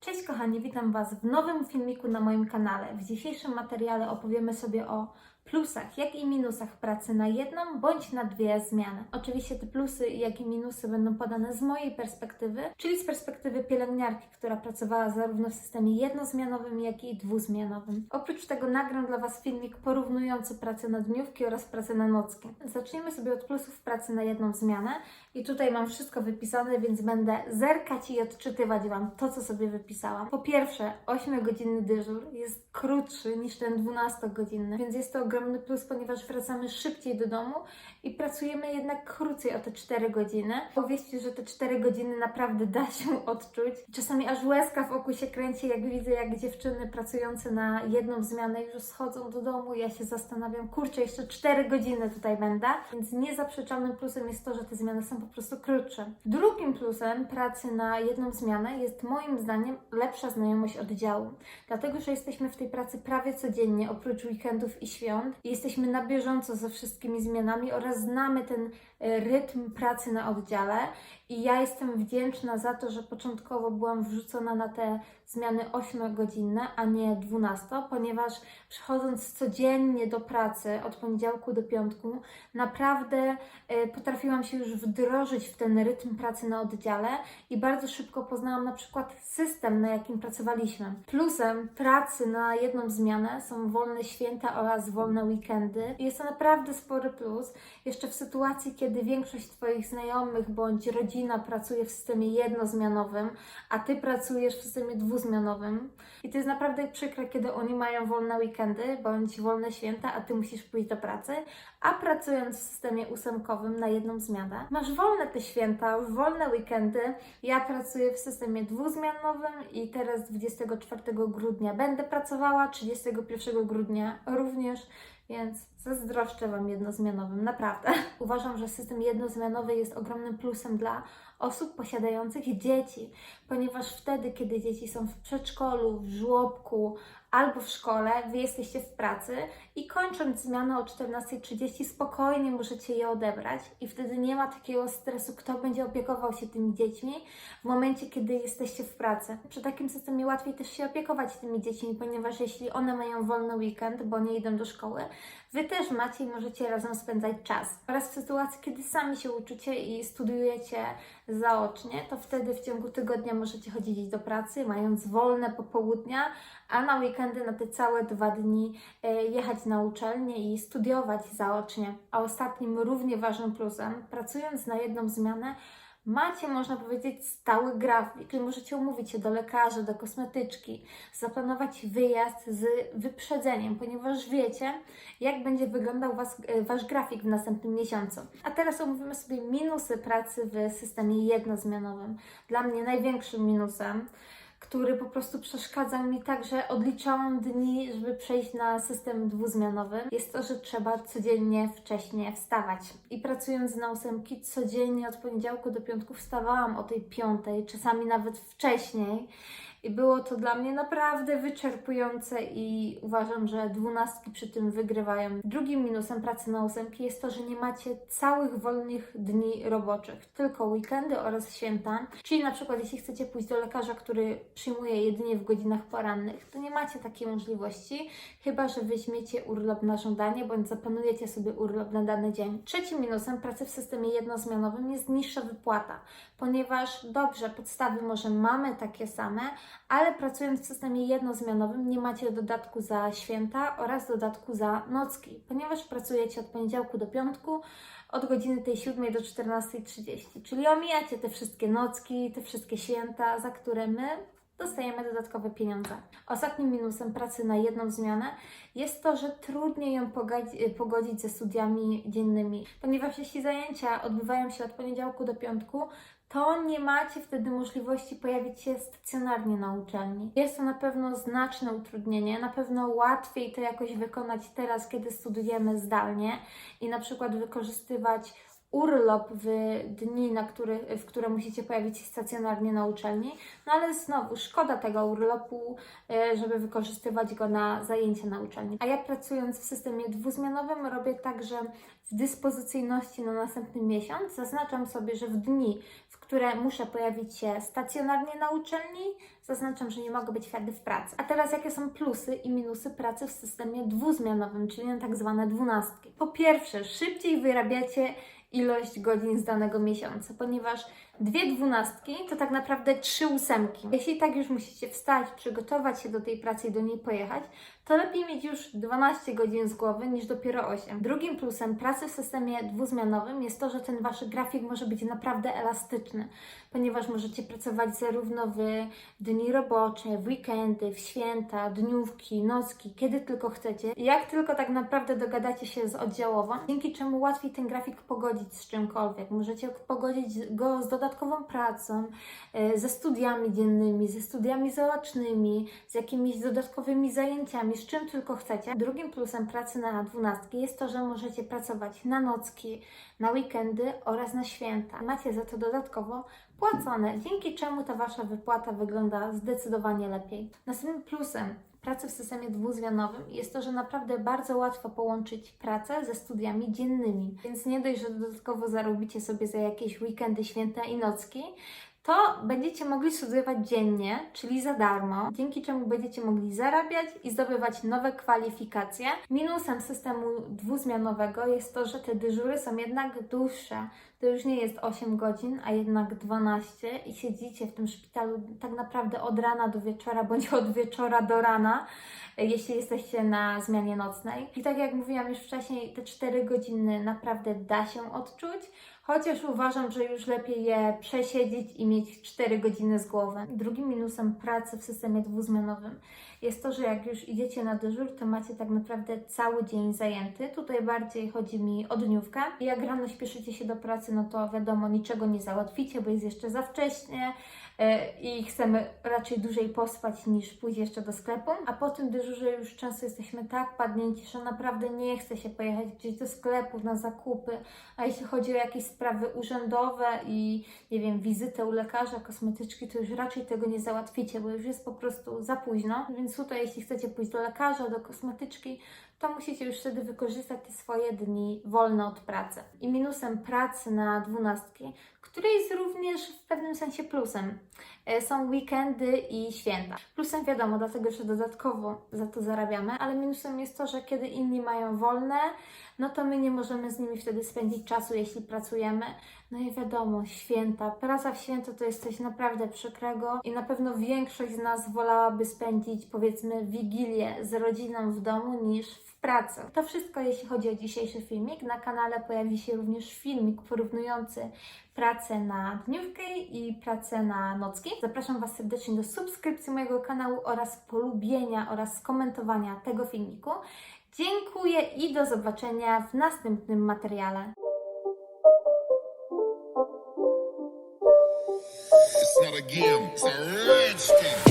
Cześć kochani, witam Was w nowym filmiku na moim kanale. W dzisiejszym materiale opowiemy sobie o plusach, jak i minusach pracy na jedną bądź na dwie zmiany. Oczywiście te plusy, jak i minusy będą podane z mojej perspektywy, czyli z perspektywy pielęgniarki, która pracowała zarówno w systemie jednozmianowym, jak i dwuzmianowym. Oprócz tego nagram dla Was filmik porównujący pracę na dniówki oraz pracę na nocki. Zacznijmy sobie od plusów pracy na jedną zmianę i tutaj mam wszystko wypisane, więc będę zerkać i odczytywać Wam to, co sobie wypisałam. Po pierwsze, 8-godzinny dyżur jest krótszy niż ten 12-godzinny, więc jest to ogromny plus, ponieważ wracamy szybciej do domu i pracujemy jednak krócej o te 4 godziny. Powieście, że te 4 godziny naprawdę da się odczuć. Czasami aż łezka w oku się kręci, jak widzę, jak dziewczyny pracujące na jedną zmianę już schodzą do domu. Ja się zastanawiam, kurczę, jeszcze 4 godziny tutaj będę, więc niezaprzeczalnym plusem jest to, że te zmiany są po prostu krótsze. Drugim plusem pracy na jedną zmianę jest moim zdaniem lepsza znajomość oddziału. Dlatego, że jesteśmy w tej pracy prawie codziennie, oprócz weekendów i świąt. Jesteśmy na bieżąco ze wszystkimi zmianami oraz znamy ten rytm pracy na oddziale. I ja jestem wdzięczna za to, że początkowo byłam wrzucona na te zmiany 8-godzinne, a nie 12, ponieważ przychodząc codziennie do pracy od poniedziałku do piątku, naprawdę e, potrafiłam się już wdrożyć w ten rytm pracy na oddziale i bardzo szybko poznałam na przykład system, na jakim pracowaliśmy. Plusem pracy na jedną zmianę są wolne święta oraz wolne weekendy. Jest to naprawdę spory plus. Jeszcze w sytuacji, kiedy większość Twoich znajomych bądź rodzina pracuje w systemie jednozmianowym, a Ty pracujesz w systemie dwuzmianowym. I to jest naprawdę przykre, kiedy oni mają wolne weekendy bądź wolne święta, a Ty musisz pójść do pracy, a pracując w systemie ósemkowym na jedną zmianę, masz wolne te święta, wolne weekendy. Ja pracuję w systemie dwuzmianowym i teraz 24 grudnia będę pracowała, 31 grudnia również, więc zazdroszczę Wam jednozmianowym, naprawdę. Uważam, że system jednozmianowy jest ogromnym plusem dla osób posiadających dzieci, ponieważ wtedy, kiedy dzieci są w przedszkolu, w żłobku albo w szkole, Wy jesteście w pracy i kończąc zmianę o 14.30 spokojnie możecie je odebrać i wtedy nie ma takiego stresu, kto będzie opiekował się tymi dziećmi w momencie, kiedy jesteście w pracy. Przy takim systemie łatwiej też się opiekować tymi dziećmi, ponieważ jeśli one mają wolny weekend, bo nie idą do szkoły, Wy też macie i możecie razem spędzać czas. Oraz w sytuacji, kiedy sami się uczycie i studiujecie zaocznie, to wtedy w ciągu tygodnia możecie chodzić do pracy, mając wolne popołudnia, a na weekendy, na te całe dwa dni e, jechać na uczelnię i studiować zaocznie. A ostatnim równie ważnym plusem, pracując na jedną zmianę, macie, można powiedzieć, stały grafik, czyli możecie umówić się do lekarza, do kosmetyczki, zaplanować wyjazd z wyprzedzeniem, ponieważ wiecie, jak będzie wyglądał was, e, Wasz grafik w następnym miesiącu. A teraz omówimy sobie minusy pracy w systemie jednozmianowym. Dla mnie największym minusem który po prostu przeszkadzał mi tak, że odliczałam dni, żeby przejść na system dwuzmianowy, jest to, że trzeba codziennie wcześnie wstawać. I pracując na ósemki, codziennie od poniedziałku do piątku wstawałam o tej piątej, czasami nawet wcześniej. I było to dla mnie naprawdę wyczerpujące i uważam, że dwunastki przy tym wygrywają. Drugim minusem pracy na ósemki jest to, że nie macie całych wolnych dni roboczych, tylko weekendy oraz święta. Czyli na przykład jeśli chcecie pójść do lekarza, który przyjmuje jedynie w godzinach porannych, to nie macie takiej możliwości, chyba że weźmiecie urlop na żądanie bądź zaplanujecie sobie urlop na dany dzień. Trzecim minusem pracy w systemie jednozmianowym jest niższa wypłata, ponieważ dobrze, podstawy może mamy takie same, ale pracując w systemie jednozmianowym nie macie dodatku za święta oraz dodatku za nocki, ponieważ pracujecie od poniedziałku do piątku od godziny tej 7 do 14.30, czyli omijacie te wszystkie nocki, te wszystkie święta, za które my dostajemy dodatkowe pieniądze. Ostatnim minusem pracy na jedną zmianę jest to, że trudniej ją pogodzić ze studiami dziennymi, ponieważ jeśli zajęcia odbywają się od poniedziałku do piątku, to nie macie wtedy możliwości pojawić się stacjonarnie na uczelni. Jest to na pewno znaczne utrudnienie, na pewno łatwiej to jakoś wykonać teraz, kiedy studujemy zdalnie i na przykład wykorzystywać urlop w dni, na który, w które musicie pojawić się stacjonarnie na uczelni. No ale znowu, szkoda tego urlopu, e, żeby wykorzystywać go na zajęcia na uczelni. A ja pracując w systemie dwuzmianowym robię tak, że w dyspozycyjności na następny miesiąc zaznaczam sobie, że w dni, w które muszę pojawić się stacjonarnie na uczelni, zaznaczam, że nie mogę być wtedy w pracy. A teraz jakie są plusy i minusy pracy w systemie dwuzmianowym, czyli na tak zwane dwunastki? Po pierwsze, szybciej wyrabiacie ilość godzin z danego miesiąca, ponieważ dwie dwunastki to tak naprawdę trzy ósemki. Jeśli tak już musicie wstać, przygotować się do tej pracy i do niej pojechać, to lepiej mieć już 12 godzin z głowy niż dopiero 8. Drugim plusem pracy w systemie dwuzmianowym jest to, że ten wasz grafik może być naprawdę elastyczny, ponieważ możecie pracować zarówno w dni robocze, w weekendy, w święta, dniówki, nocki, kiedy tylko chcecie. Jak tylko tak naprawdę dogadacie się z oddziałową, dzięki czemu łatwiej ten grafik pogodzić z czymkolwiek. Możecie pogodzić go z dodatkową pracą, e, ze studiami dziennymi, ze studiami zaocznymi, z jakimiś dodatkowymi zajęciami, z czym tylko chcecie. Drugim plusem pracy na dwunastki jest to, że możecie pracować na nocki, na weekendy oraz na święta. Macie za to dodatkowo płacone, dzięki czemu ta Wasza wypłata wygląda zdecydowanie lepiej. Następnym plusem pracy w systemie dwuzmianowym jest to, że naprawdę bardzo łatwo połączyć pracę ze studiami dziennymi. Więc nie dość, że dodatkowo zarobicie sobie za jakieś weekendy, święta i nocki, to będziecie mogli studiować dziennie, czyli za darmo, dzięki czemu będziecie mogli zarabiać i zdobywać nowe kwalifikacje. Minusem systemu dwuzmianowego jest to, że te dyżury są jednak dłuższe. To już nie jest 8 godzin, a jednak 12 i siedzicie w tym szpitalu tak naprawdę od rana do wieczora, bądź od wieczora do rana, jeśli jesteście na zmianie nocnej. I tak jak mówiłam już wcześniej, te 4 godziny naprawdę da się odczuć, chociaż uważam, że już lepiej je przesiedzieć i mieć 4 godziny z głowy. Drugim minusem pracy w systemie dwuzmianowym jest to, że jak już idziecie na dyżur, to macie tak naprawdę cały dzień zajęty. Tutaj bardziej chodzi mi o dniówkę. Jak rano śpieszycie się do pracy, no to wiadomo, niczego nie załatwicie, bo jest jeszcze za wcześnie e, i chcemy raczej dłużej pospać niż pójść jeszcze do sklepu. A po tym dyżurze już często jesteśmy tak padnięci, że naprawdę nie chce się pojechać gdzieś do sklepu na zakupy. A jeśli chodzi o jakieś sprawy urzędowe i nie wiem, wizytę u lekarza, kosmetyczki, to już raczej tego nie załatwicie, bo już jest po prostu za późno. Więc tutaj, jeśli chcecie pójść do lekarza, do kosmetyczki, to musicie już wtedy wykorzystać te swoje dni wolne od pracy. I minusem pracy na dwunastki, który jest również w pewnym sensie plusem, e, są weekendy i święta. Plusem wiadomo, dlatego że dodatkowo za to zarabiamy, ale minusem jest to, że kiedy inni mają wolne, no to my nie możemy z nimi wtedy spędzić czasu, jeśli pracujemy. No i wiadomo, święta. Praca w święta to jest coś naprawdę przykrego i na pewno większość z nas wolałaby spędzić powiedzmy wigilię z rodziną w domu niż w pracy. To wszystko jeśli chodzi o dzisiejszy filmik. Na kanale pojawi się również filmik porównujący pracę na dniówkę i pracę na nocki. Zapraszam Was serdecznie do subskrypcji mojego kanału oraz polubienia oraz komentowania tego filmiku. Dziękuję i do zobaczenia w następnym materiale. again. It's.